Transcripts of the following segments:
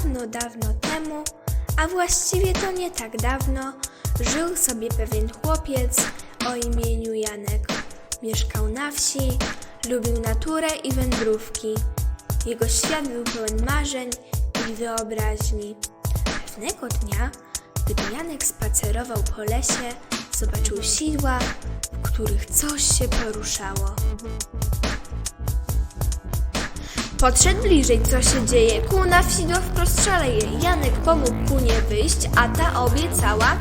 Dawno, dawno temu, a właściwie to nie tak dawno, żył sobie pewien chłopiec o imieniu Janek. Mieszkał na wsi, lubił naturę i wędrówki. Jego świat był pełen marzeń i wyobraźni. Pewnego dnia, gdy Janek spacerował po lesie, zobaczył sidła, w których coś się poruszało. Podszedł bliżej, co się dzieje. Ku na wsidło wprost szaleje. Janek pomógł kunie wyjść, a ta obiecała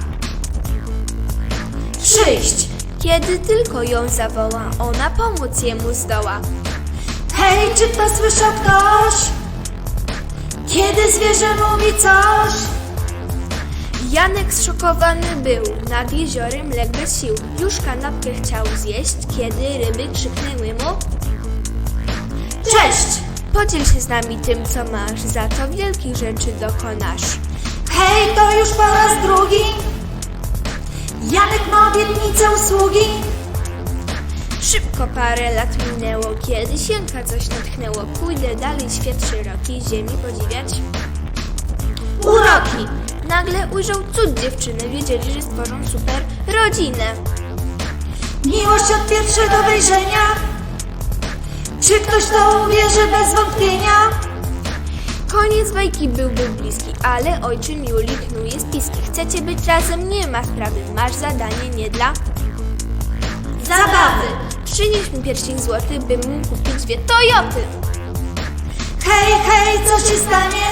przyjść. Kiedy tylko ją zawoła, ona pomóc jemu zdoła. Hej, czy to słyszał ktoś? Kiedy zwierzę mówi coś? Janek zszokowany był, nad jeziorem legł bez sił. Już kanapkę chciał zjeść, kiedy ryby krzyknęły mu Cześć! Podziel się z nami tym, co masz, za to wielkich rzeczy dokonasz. Hej, to już po raz drugi. Janek ma obietnicę usługi. Szybko parę lat minęło, kiedy sienka coś natchnęło. Pójdę dalej świat szeroki, ziemi podziwiać. Uroki! Nagle ujrzał cud dziewczyny, wiedzieli, że stworzą super rodzinę. Miłość od pierwszego wejrzenia. Czy ktoś to uwierzy bez wątpienia? Koniec bajki byłby bliski, ale ojczym Juli knuje spiski. Chcecie być razem? Nie ma sprawy. Masz zadanie nie dla Zabawy. Przynieś mi pierścień złoty, bym mógł kupić dwie Toyoty. Hej, hej, co się stanie?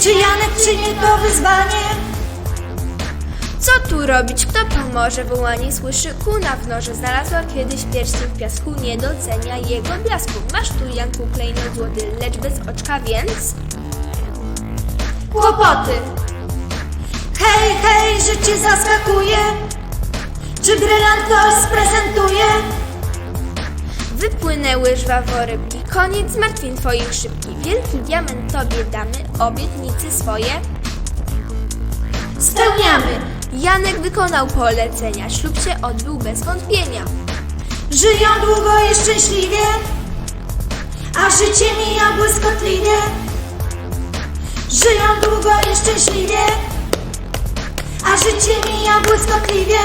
Czy Janek przyjmie to wyzwanie? Co tu robić? Kto pomoże? Wołanie słyszy kuna w noże. Znalazła kiedyś pierścień w piasku, nie docenia jego blasku. Masz tu, Janku, klejnot złoty, lecz bez oczka, więc... Kłopoty. Hej, hej, życie zaskakuje. Czy brylant ktoś sprezentuje? Wypłynęły żwawo rybki, koniec zmartwień twoich szybki. Wielki diament tobie damy, obietnicy swoje. Spełniamy. Janek wykonał polecenia, ślub się odbył bez wątpienia. Żyją długo i szczęśliwie, a życie mija błyskotliwie. Żyją długo i szczęśliwie, a życie mija błyskotliwie.